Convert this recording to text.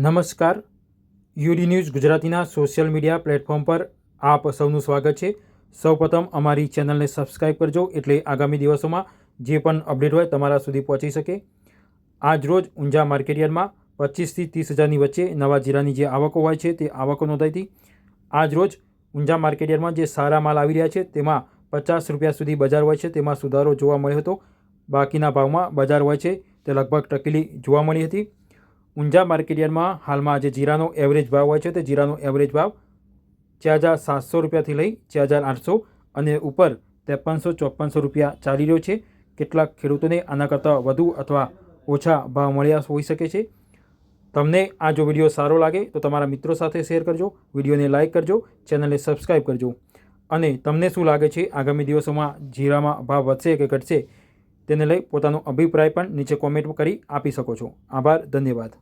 નમસ્કાર. UD news ગુજરાતીના social media platform પર આપ સૌનું સ્વાગત છે. સૌપ્રથમ અમારી ચેનલને સબસ્ક્રાઇબ કરજો એટલે આગામી દિવસોમાં જે પણ અપડેટ હોય તમારા સુધી પહોંચી શકે. આજ રોજ ઊંઝા માર્કેટયાર્ડમાં પચીસથી ત્રીસ હજારની વચ્ચે નવા જીરાની જે આવકો હોય છે તે આવકો નોંધાઈ હતી રોજ ઊંઝા માર્કેટયાર્ડમાં જે સારા માલ આવી રહ્યા છે તેમાં પચાસ રૂપિયા સુધી બજાર હોય છે તેમાં સુધારો જોવા મળ્યો હતો. બાકીના ભાવમાં બજાર હોય છે તે લગભગ ટકેલી જોવા મળી હતી. ઊંઝા માર્કેટયાર્ડમાં હાલમાં જે જીરાનો એવરેજ ભાવ હોય છે તે જીરાનો એવરેજ ભાવ ચાર હજાર સાતસો રૂપિયાથી લઈ ચાર હજાર આઠસો અને ઉપર ત્રેપનસો ચોપનસો રૂપિયા ચાલી રહ્યો છે. કેટલાક ખેડૂતોને આના કરતાં વધુ અથવા ઓછા ભાવ મળ્યા હોઈ શકે છે. તમને આ જો વીડિયો સારો લાગે તો તમારા મિત્રો સાથે શેર કરજો, વિડીયોને લાઇક કરજો, ચેનલને સબસ્ક્રાઈબ કરજો. અને તમને શું લાગે છે? આગામી દિવસોમાં જીરામાં ભાવ વધશે કે ઘટશે? તેને લઈ પોતાનો અભિપ્રાય પણ નીચે કોમેન્ટ કરી આપી શકો છો. આભાર ધન્યવાદ.